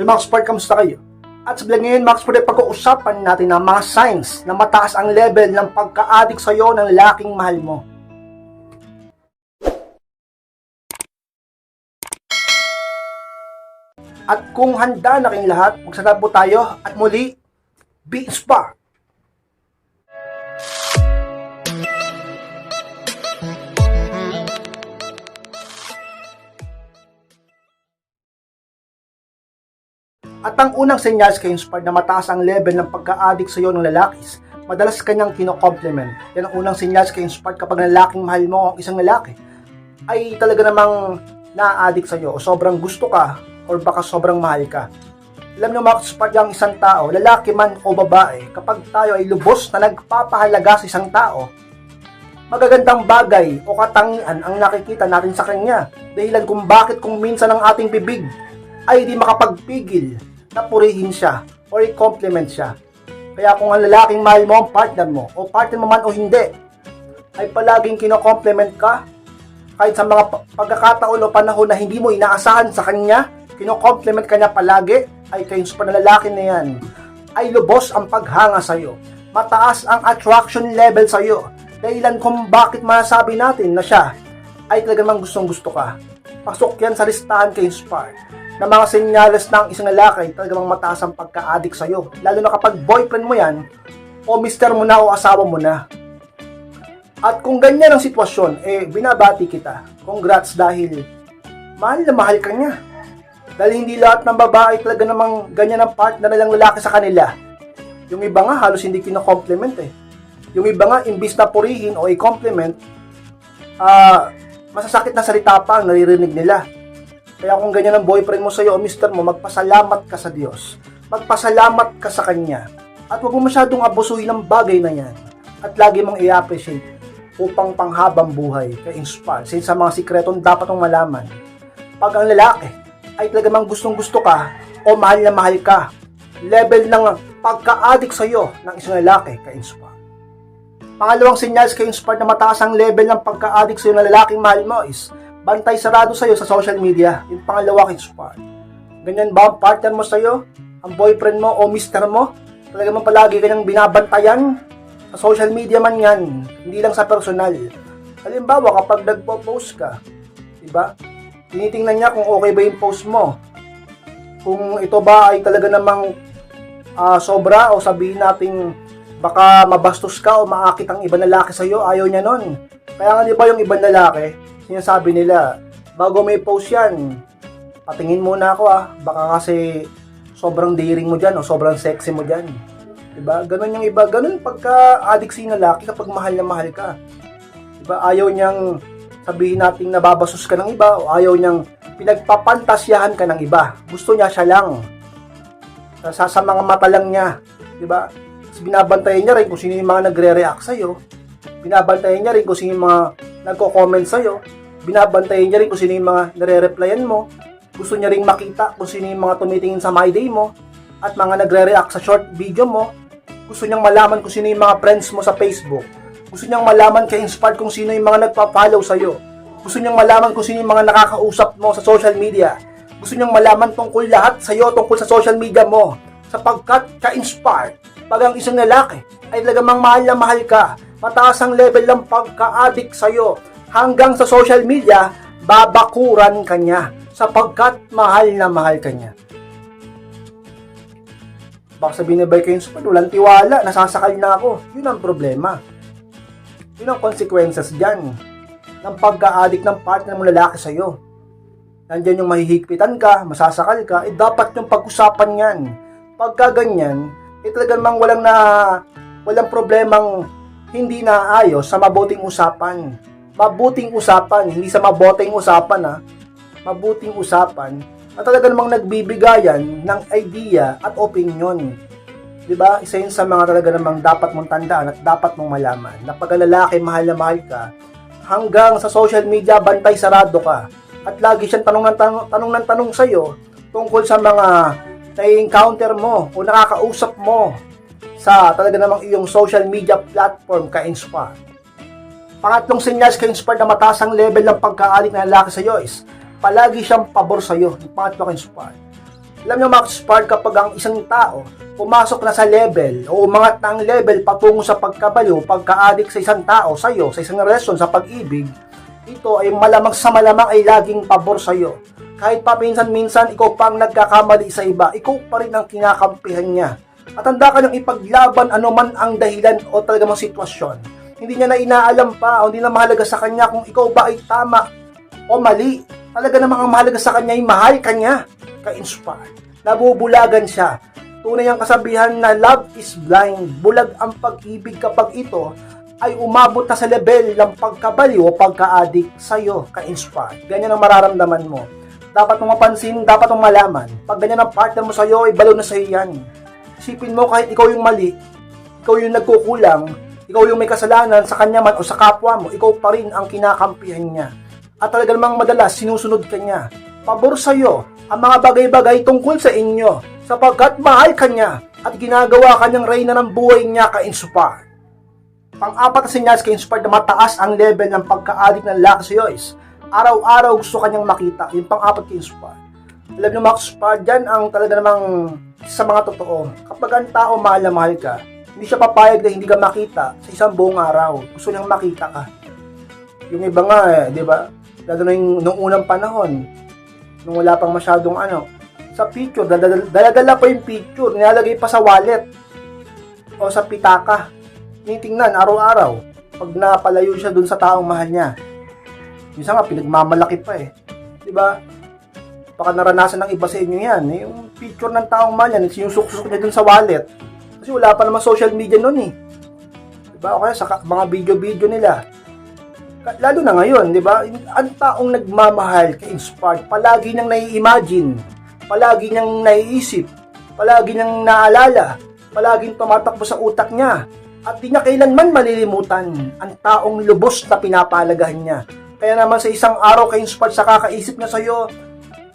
Hello mga sport, kamusta kayo? At sa vlog ngayon, Max Sport, pag-uusapan natin ang mga signs na mataas ang level ng pagka-addict sa'yo ng lalaking mahal mo. At kung handa na kayong lahat, magsasabot tayo at muli, be inspired! At ang unang senyals kay inspired na mataas ang level ng pagka-addict sa iyo ng lalakis, madalas kanyang kino-compliment. Yan ang unang senyals kay inspired kapag lalaking mahal mo ang isang lalaki, ay talaga namang na-addict sa iyo o sobrang gusto ka or baka sobrang mahal ka. Alam niyo mga inspired ang isang tao, lalaki man o babae, kapag tayo ay lubos na nagpapahalaga sa isang tao, magagandang bagay o katangian ang nakikita natin sa kanya. Dahilan kung bakit kung minsan ang ating bibig ay di makapagpigil na purihin siya or i-compliment siya. Kaya kung ang lalaking mahal mo ang partner mo o partner mo man o hindi, ay palaging kino-compliment ka kahit sa mga pa- pagkakataon o panahon na hindi mo inaasahan sa kanya, kino-compliment ka niya palagi, ay kayo sa lalaki na yan, ay lubos ang paghanga sa'yo. Mataas ang attraction level sa'yo. Dahilan kung bakit masasabi natin na siya ay talagang gustong gusto ka. Pasok yan sa listahan kay Inspire na mga senyales ng isang lalaki talagang mataas ang pagka-addict sa'yo. Lalo na kapag boyfriend mo yan, o mister mo na o asawa mo na. At kung ganyan ang sitwasyon, eh, binabati kita. Congrats dahil mahal na mahal ka niya. Dahil hindi lahat ng babae talaga namang ganyan ang partner nilang lalaki sa kanila. Yung iba nga halos hindi kino-compliment eh. Yung iba nga imbis na purihin o i-compliment, ah, masasakit na salita pa ang naririnig nila. Kaya kung ganyan ang boyfriend mo sa'yo o mister mo, magpasalamat ka sa Diyos. Magpasalamat ka sa Kanya. At huwag mo masyadong abusuhin ng bagay na yan. At lagi mong i-appreciate upang panghabang buhay ka inspire. Since sa mga sikretong dapat mong malaman. Pag ang lalaki ay talagang gustong gusto ka o mahal na mahal ka, level ng pagka-addict sa'yo ng isang lalaki ka inspire. Pangalawang senyals kay inspired na mataas ang level ng pagka-addict sa'yo ng lalaking mahal mo is bantay sarado sa'yo sa social media. Yung pangalawa kay inspired. Ganyan ba ang partner mo sa'yo? Ang boyfriend mo o mister mo? Talaga mo palagi kanyang binabantayan? Sa social media man yan, hindi lang sa personal. Halimbawa, kapag nagpo-post ka, diba? Tinitingnan niya kung okay ba yung post mo. Kung ito ba ay talaga namang ah, sobra o sabihin nating baka mabastos ka o maakit ang ibang lalaki sa'yo, ayaw niya nun. Kaya nga di ba yung ibang lalaki, sinasabi nila, bago may post yan, patingin muna ako ah, baka kasi sobrang daring mo dyan o sobrang sexy mo dyan. Diba? Ganun yung iba. Ganun pagka addict si lalaki kapag mahal na mahal ka. Diba? Ayaw niyang sabihin nating nababasos ka ng iba o ayaw niyang pinagpapantasyahan ka ng iba. Gusto niya siya lang. Sa, sa mga mata lang niya. Diba? Tapos binabantayan niya rin kung sino yung mga nagre-react sa'yo. Binabantayan niya rin kung sino yung mga nagko-comment sa'yo. Binabantayan niya rin kung sino yung mga nare-replyan mo. Gusto niya rin makita kung sino yung mga tumitingin sa My Day mo at mga nagre-react sa short video mo. Gusto niyang malaman kung sino yung mga friends mo sa Facebook. Gusto niyang malaman kay inspired kung sino yung mga nagpa-follow sa'yo. Gusto niyang malaman kung sino yung mga nakakausap mo sa social media. Gusto niyang malaman tungkol lahat sa'yo, tungkol sa social media mo. Sapagkat ka-inspired, pag ang isang lalaki ay talagang mahal na mahal ka, mataas ang level ng pagka-addict sa'yo, hanggang sa social media, babakuran ka niya sapagkat mahal na mahal ka niya. Baka sabihin na ba kayo, "Super, walang tiwala, nasasakal na ako. Yun ang problema. Yun ang consequences dyan ng pagka-addict ng partner mo lalaki sa'yo. Nandyan yung mahihigpitan ka, masasakal ka, eh dapat yung pag-usapan yan. Pagka ganyan, eh talagang mang walang na, walang problemang hindi naayos sa mabuting usapan. Mabuting usapan, hindi sa maboting usapan ha. Mabuting usapan na talaga namang nagbibigayan ng idea at opinion. 'Di ba? Isa yun sa mga talaga namang dapat mong tandaan at dapat mong malaman na pag lalaki mahal na mahal ka, hanggang sa social media bantay sarado ka. At lagi siyang tanong ng tanong, tanong ng tanong sa'yo tungkol sa mga na-encounter mo o nakakausap mo sa talaga namang iyong social media platform ka-inspire. Pangatlong senyas ka-inspire na mataas ang level ng pagkaalik ng lalaki sa iyo is palagi siyang pabor sa iyo. Yung pangatlo ka-inspire. Alam nyo mga spark kapag ang isang tao pumasok na sa level o umangat na ang level patungo sa pagkabaliw, pagka-addict sa isang tao, sa iyo, sa isang relasyon, sa pag-ibig, ito ay malamang sa malamang ay laging pabor sa iyo. Kahit pa minsan-minsan ikaw pa ang nagkakamali sa iba, ikaw pa rin ang kinakampihan niya. At handa ka nang ipaglaban anuman ang dahilan o talaga mong sitwasyon. Hindi niya na inaalam pa o hindi na mahalaga sa kanya kung ikaw ba ay tama o mali. Talaga namang ang mahalaga sa kanya ay mahal kanya. Ka-inspire. Nabubulagan siya. Tunay ang kasabihan na love is blind. Bulag ang pag-ibig kapag ito ay umabot na sa level ng pagkabaliw o pagka-addict sa'yo, ka-inspire. Ganyan ang mararamdaman mo. Dapat mong mapansin, dapat mong malaman. Pag ganyan ang partner mo sa'yo, ay balaw na sa'yo yan. Isipin mo kahit ikaw yung mali, ikaw yung nagkukulang, ikaw yung may kasalanan sa kanya man o sa kapwa mo, ikaw pa rin ang kinakampihan niya. At talaga namang madalas, sinusunod ka niya. Pabor sa'yo ang mga bagay-bagay tungkol sa inyo sapagkat mahal ka niya at ginagawa kanyang reyna ng buhay niya ka-inspire. Pang-apat na senyales ka-inspired na mataas ang level ng pagka-addict ng lalaki sa iyo araw-araw gusto kanyang makita. Yung pang-apat ka-inspired. Alam niyo mga ka-inspired, dyan ang talaga namang sa mga totoo. Kapag ang tao mahal na mahal ka, hindi siya papayag na hindi ka makita sa isang buong araw. Gusto niyang makita ka. Yung iba nga eh, di ba? Lalo na yung nung unang panahon, nung wala pang masyadong ano, sa picture, daladala, daladala pa yung picture, nilalagay pa sa wallet o sa pitaka. Tinitingnan araw-araw pag napalayo siya dun sa taong mahal niya. Minsan nga, pinagmamalaki pa eh. Di ba? Baka naranasan ng iba sa inyo yan. Yung picture ng taong mahal niya, sinusuksok niya dun sa wallet. Kasi wala pa naman social media nun eh. Di ba? O kaya sa mga video-video nila. Lalo na ngayon, di ba? Ang taong nagmamahal, ka-inspired, palagi niyang nai-imagine, palagi niyang naiisip, palagi niyang naalala, palaging tumatakbo sa utak niya. At di niya kailanman malilimutan ang taong lubos na pinapalagahan niya. Kaya naman sa isang araw ka-inspired sa kakaisip niya sa'yo,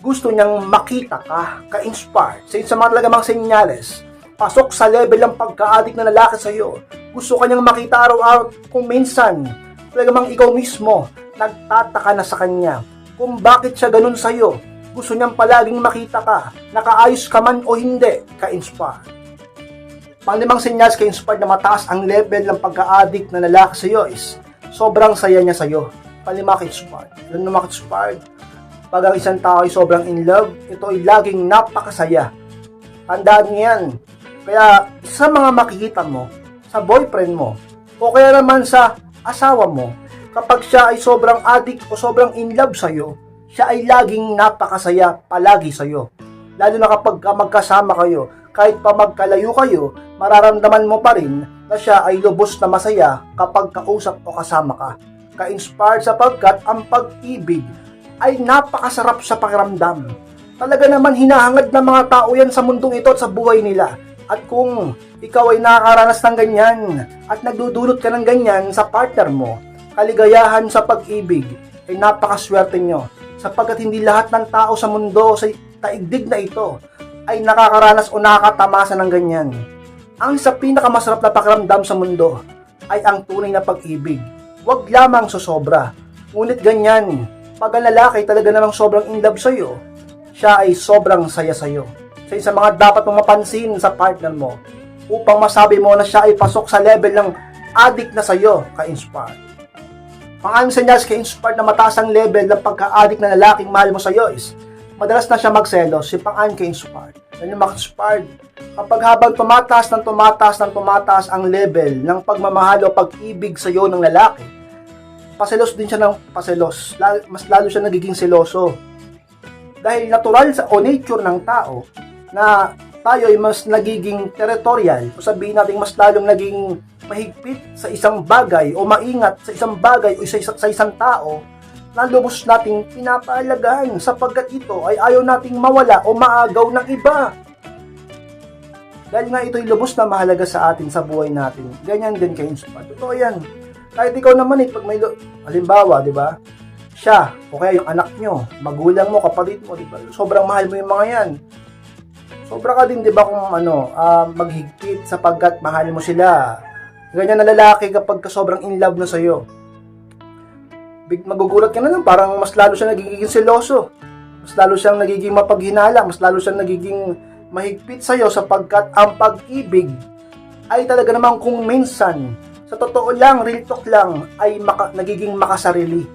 gusto niyang makita ka, ka-inspired, sa isang mga talagamang senyales, pasok sa level ng pagka-addict na lalaki sa'yo. Gusto kanyang makita araw-araw kung minsan, talagamang ikaw mismo, nagtataka na sa kanya kung bakit siya ganun sa'yo. Gusto niyang palaging makita ka, nakaayos ka man o hindi, ka-inspired. Panglimang senyas ka-inspired na mataas ang level ng pagka-addict na lalaki sa'yo is sobrang saya niya sa'yo. Panlima ka-inspired. Alam na ka-inspired, pag ang isang tao ay sobrang in love, ito ay laging napakasaya. Tandaan niyo yan. Kaya sa mga makikita mo, sa boyfriend mo, o kaya naman sa asawa mo, kapag siya ay sobrang addict o sobrang in love sa'yo, siya ay laging napakasaya palagi sa'yo. Lalo na kapag ka magkasama kayo, kahit pa magkalayo kayo, mararamdaman mo pa rin na siya ay lubos na masaya kapag kausap o kasama ka. Ka-inspired sapagkat ang pag-ibig ay napakasarap sa pakiramdam. Talaga naman hinahangad ng mga tao yan sa mundong ito at sa buhay nila. At kung ikaw ay nakakaranas ng ganyan at nagdudulot ka ng ganyan sa partner mo, kaligayahan sa pag-ibig ay napakaswerte nyo sapagkat hindi lahat ng tao sa mundo sa taigdig na ito ay nakakaranas o nakakatamasa ng ganyan. Ang sa pinakamasarap na pakiramdam sa mundo ay ang tunay na pag-ibig. Huwag lamang sosobra. Ngunit ganyan, pag ang lalaki talaga namang sobrang in love sa'yo, siya ay sobrang saya sa'yo. Sa isa mga dapat mong mapansin sa partner mo upang masabi mo na siya ay pasok sa level ng addict na sa'yo, ka-inspired. Pang-anim senyas ka-inspired na mataas ang level ng pagka-addict na lalaking mahal mo sa'yo is madalas na siya magselos, si pang-anim ka-inspired. Yan yung maka-inspired. Kapag habang tumataas ng tumataas ng tumataas ang level ng pagmamahal o pag-ibig sa'yo ng lalaki, paselos din siya ng paselos. Mas lalo siya nagiging seloso. Dahil natural sa o nature ng tao na tayo ay mas nagiging territorial o sabihin natin mas lalong naging mahigpit sa isang bagay o maingat sa isang bagay o sa, isa- sa isang tao na lubos nating pinapahalagahan sapagkat ito ay ayaw nating mawala o maagaw ng iba. Dahil nga ito'y lubos na mahalaga sa atin sa buhay natin. Ganyan din kayo sa Totoo yan. Kahit ikaw naman eh, pag may, halimbawa, di ba? Siya, o kaya yung anak nyo, magulang mo, kapatid mo, di ba? Sobrang mahal mo yung mga yan. Sobra ka din, di ba, kung ano, ah, maghigpit sapagkat mahal mo sila. Ganyan na lalaki kapag ka sobrang in love na sa'yo. Big, magugulat ka na lang, parang mas lalo siya nagiging seloso. Mas lalo siyang nagiging mapaghinala, mas lalo siyang nagiging mahigpit sa'yo sapagkat ang pag-ibig ay talaga namang kung minsan, sa totoo lang, real talk lang, ay maka, nagiging makasarili.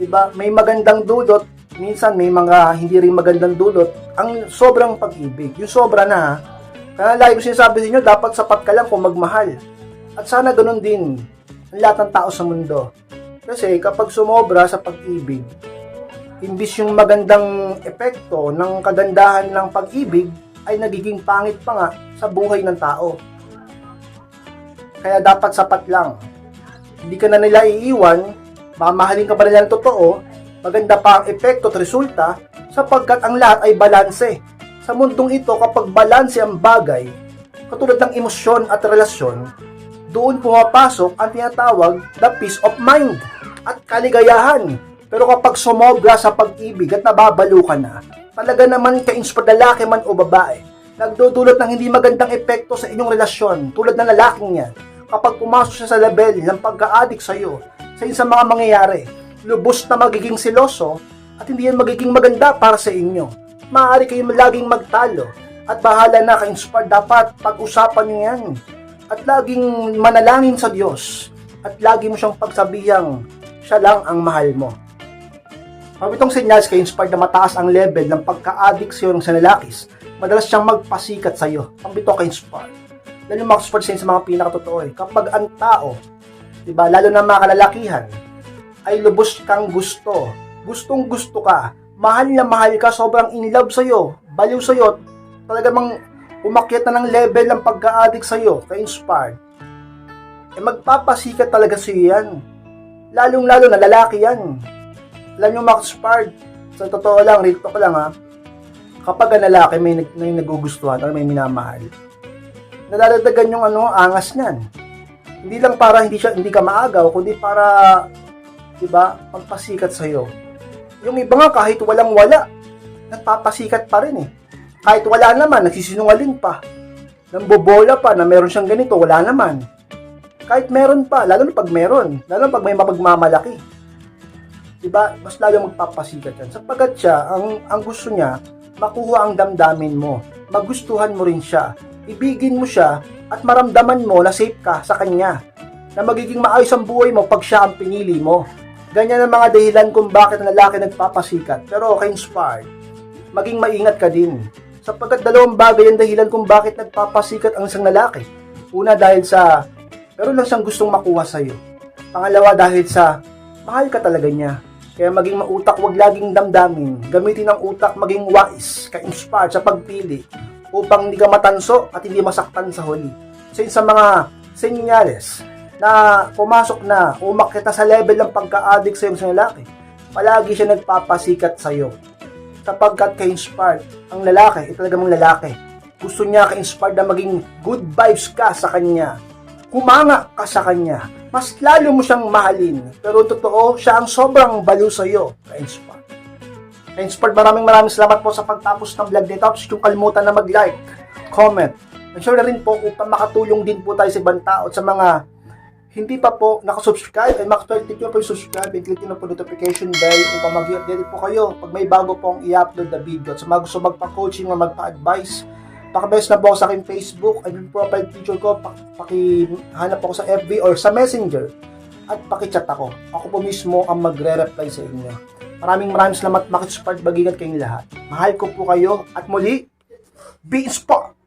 Diba? May magandang dulot, minsan may mga hindi rin magandang dulot, ang sobrang pag-ibig. Yung sobra na, kaya lagi ko sinasabi sa inyo, dapat sapat ka lang kung magmahal. At sana ganun din ang lahat ng tao sa mundo. Kasi kapag sumobra sa pag-ibig, imbis yung magandang epekto ng kagandahan ng pag-ibig, ay nagiging pangit pa nga sa buhay ng tao. Kaya dapat sapat lang. Hindi ka na nila iiwan, mamahalin ka pa nila ng totoo, maganda pa ang epekto at resulta, sapagkat ang lahat ay balanse. Sa mundong ito, kapag balanse ang bagay, katulad ng emosyon at relasyon, doon pumapasok ang tinatawag na peace of mind at kaligayahan. Pero kapag sumobra sa pag-ibig at nababalo ka na, talaga naman ka-inspired lalaki man o babae, nagdudulot ng hindi magandang epekto sa inyong relasyon tulad ng lalaking yan. Kapag pumasok siya sa level ng pagka-addict sa'yo, sa isa mga mangyayari, lubos na magiging siloso at hindi yan magiging maganda para sa inyo. Maaari kayong laging magtalo at bahala na ka-inspired dapat pag-usapan niyo yan at laging manalangin sa Diyos at lagi mo siyang pagsabihang siya lang ang mahal mo. Pag itong senyals kay inspired na mataas ang level ng pagka-addict sa iyo ng madalas siyang magpasikat sa iyo. Ang bito kay inspired. Lalo mga expert sa mga pinakatotoo eh. Kapag ang tao, di ba, lalo na mga kalalakihan, ay lubos kang gusto, gustong gusto ka, mahal na mahal ka, sobrang in love sa iyo, baliw sa iyo, talaga mang umakyat na ng level ng pagka-addict sa iyo, kay inspired. Eh magpapasikat talaga sa iyo yan. Lalong-lalo na lalaki yan. Alam nyo, Max Spard, sa totoo lang, real talk lang ha, kapag ang lalaki may, may nagugustuhan or may minamahal, nadadagdagan yung ano, angas niyan. Hindi lang para hindi siya hindi ka maagaw, kundi para 'di ba, magpasikat sa iyo. Yung iba nga kahit walang wala, nagpapasikat pa rin eh. Kahit wala naman, nagsisinungaling pa. Nambobola pa na meron siyang ganito, wala naman. Kahit meron pa, lalo na pag meron, lalo na pag may mapagmamalaki. 'Di ba? Mas lalo magpapasikat yan. Sapagkat siya, ang ang gusto niya, makuha ang damdamin mo. Magustuhan mo rin siya. Ibigin mo siya at maramdaman mo na safe ka sa kanya. Na magiging maayos ang buhay mo pag siya ang pinili mo. Ganyan ang mga dahilan kung bakit ang lalaki nagpapasikat. Pero okay, inspired. Maging maingat ka din. Sapagkat dalawang bagay ang dahilan kung bakit nagpapasikat ang isang lalaki. Una dahil sa meron lang siyang gustong makuha sa iyo. Pangalawa dahil sa mahal ka talaga niya. Kaya maging mautak, wag laging damdamin. Gamitin ang utak maging wise, ka-inspired sa pagpili upang hindi ka matanso at hindi masaktan sa huli. Since sa mga senyales na pumasok na, umakyat sa level ng pagka-addict sa iyong lalaki, palagi siya nagpapasikat sa iyo. Sapagkat ka-inspired, ang lalaki, ito talaga mong lalaki. Gusto niya ka-inspired na maging good vibes ka sa kanya. Kumanga ka sa kanya. Mas lalo mo siyang mahalin. Pero totoo, siya ang sobrang baliw sa iyo. Ka-inspired. Ka-inspired, maraming maraming salamat po sa pagtapos ng vlog nito. Kung kalimutan na mag-like, comment, and share na rin po upang makatulong din po tayo sa ibang tao at sa mga hindi pa po nakasubscribe ay makatulong nyo po yung subscribe and click nyo po notification bell upang mag-update po kayo pag may bago pong i-upload na video. At sa mga gusto magpa-coaching o magpa-advise, pakibes na po ako sa aking Facebook at yung profile picture ko, pak- pakihanap ako sa FB or sa Messenger at pakichat ako. Ako po mismo ang magre-reply sa inyo. Maraming maraming salamat, makisupport bagingat kayong lahat. Mahal ko po kayo at muli, be inspired!